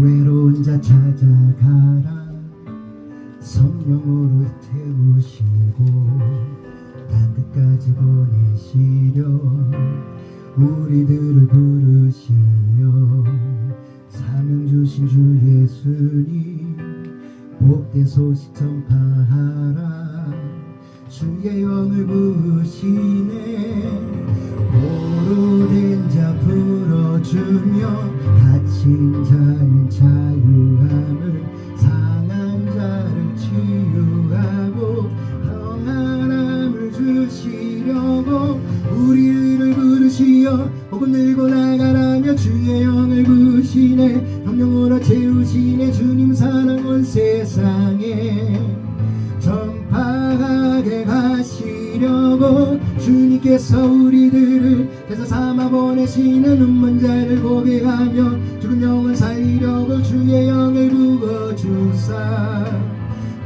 외로운 자 찾아가라. 성령으로 태우시고 땅 끝까지 보내시려. 우리들을 부르시며 사명 주신 주 예수님 복된 소식 전파하라. 주의 영을 부으시네. 보로된 자 풀어주며 갇힌 자 세상에 전파하게 가시려고 주님께서 우리들을 대서 삼아 보내시는 눈먼 자를 고백하며 죽은 영을 살리려고 주의 영을 부어주사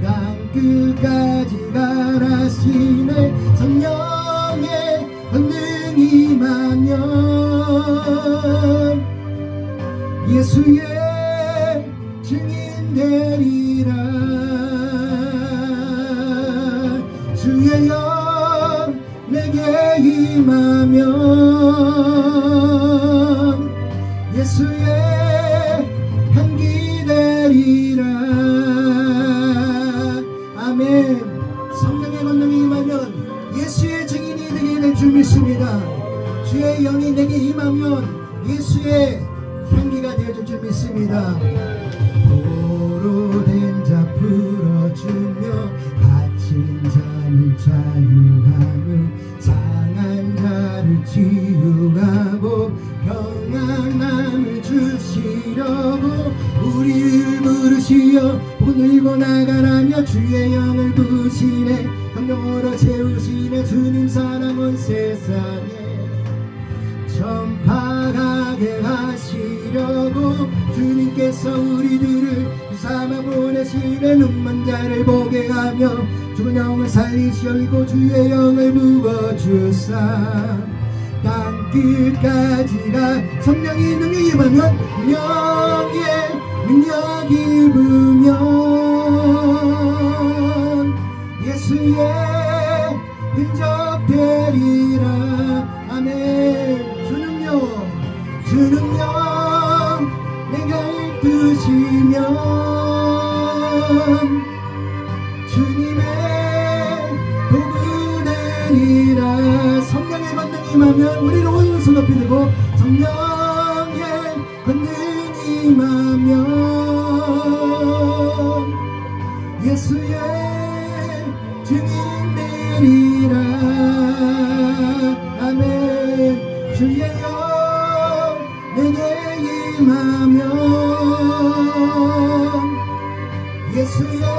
땅 끝까지 가라시네. 성령의 권능 임하면 예수의 되리라. 주의 영 내게 임하면 예수의 향기 되리라. 아멘. 성령의 권능이 임하면 예수의 증인이 되게 될 줄 믿습니다. 주의 영이 내게 임하면 예수의 향기가 되어줄 줄 믿습니다 평안함을 주시려고 우리를 부르시어 보늘고 나가라며 주의 영을 부으시네. 성령으로 채우시네. 주님 사랑 온 세상에 전파하게 하시려고 주님께서 우리들을 삼아 보내시는 눈먼 자를 보게 하며 죽은 영을 살리시고 주의 영을 부어주사. 땅 끝까지가 성령이 능력이 임하면 능력의 능력이 부면 예수의 흔적 되리 되리라 성령의 권능 임하면 우리는 오른손 높이 들고 성령의 권능 임하면 예수의 증인 되리라. 아멘. 주의 영 내게 임하면 예수의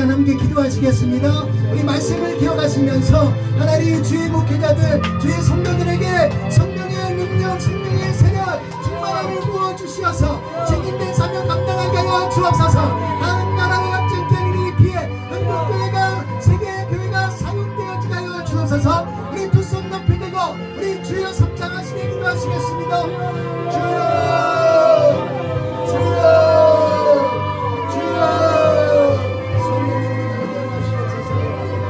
시간 함께 기도하시겠습니다. 우리 말씀을 기억하시면서 하나님 주의 목회자들 주의 성도들에게 성령의 능력 성령의 세력 충만함을 부어주시어서 책임된 사명 감당하게 하여 주옵소서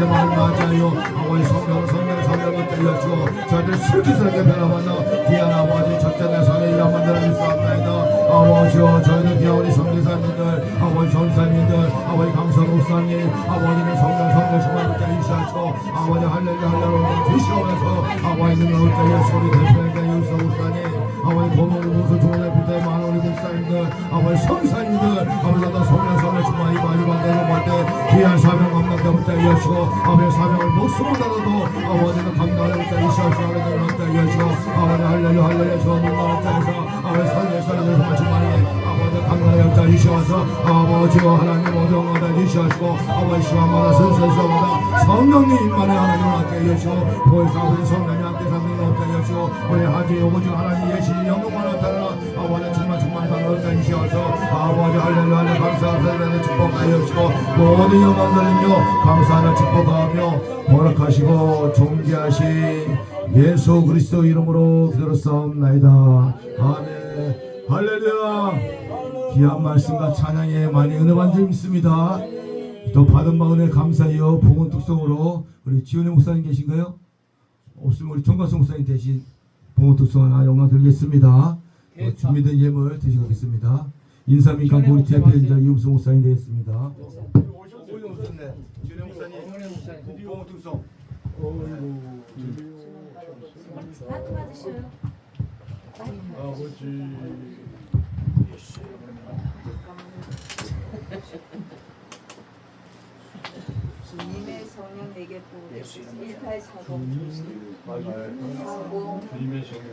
영광을 맞아요 아버지 성령 성령 성령을 때려주고 저들 술기스럽게 변화받는 귀한 아버지 첫째 내 성의 영혼들을 믿사옵나이다. 아버지여 저희들 귀한 우리 성리사님들 아버지 전사님들 아버지 강선 목사님 아버지는 성령 성령 정말 붙자 유시하시고 아버지 할렐루야 할렐루야 주시오면서. 아버지 능력을 때려 소리 대표에게 유서 목사님 아버지 고모리 무수 종의 부대 많은 우리 목사님들 아버지 성사님들 아버지 아버지 사명을 목숨보다라도 아버지가 감당하는 자 이시옵소 아버지의 왕자 이하시오 아버지 할렐루 할렐루야 주님 왕자에서 아버지 설례설례를 마치마니 아버지 감당하는 자 이시옵소 아버지와 하나님 모두 마다 이시옵시고 아버지 시와마다 순수수마다 성령님 만에 하나님 앞에 이시오 보혜사 아버지 성령님 없다 여시고 우리 하지 오직 하나님 예시 영광을 나타나 아버지 정말 정말 반갑다 주시옵소서 아버지 할렐루야 감사합니다. 축복하여 주시고 모든 영광 돌리며 감사하는 축복하며 허락하시고 존귀하신 예수 그리스도 이름으로 기도했사옵나이다. 아멘. 할렐루야. 귀한 말씀과 찬양에 많이 은혜 받은 줄 믿습니다. 또 받은 바 은혜 감사하여 복은 특성으로. 우리 지훈의 목사님 계신가요? 없으면 우리 정가수 목사님 대신 특성 하나 영광 드리겠습니다 어, 준비된 예물 드시겠습니다 인사민 강구 우리 대표인자 이음수 목사님 되겠습니다 받으셔요. 주님의 성령 내게 부으시고 1840 40 주님의 성령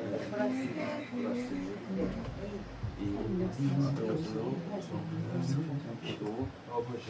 기도 아버지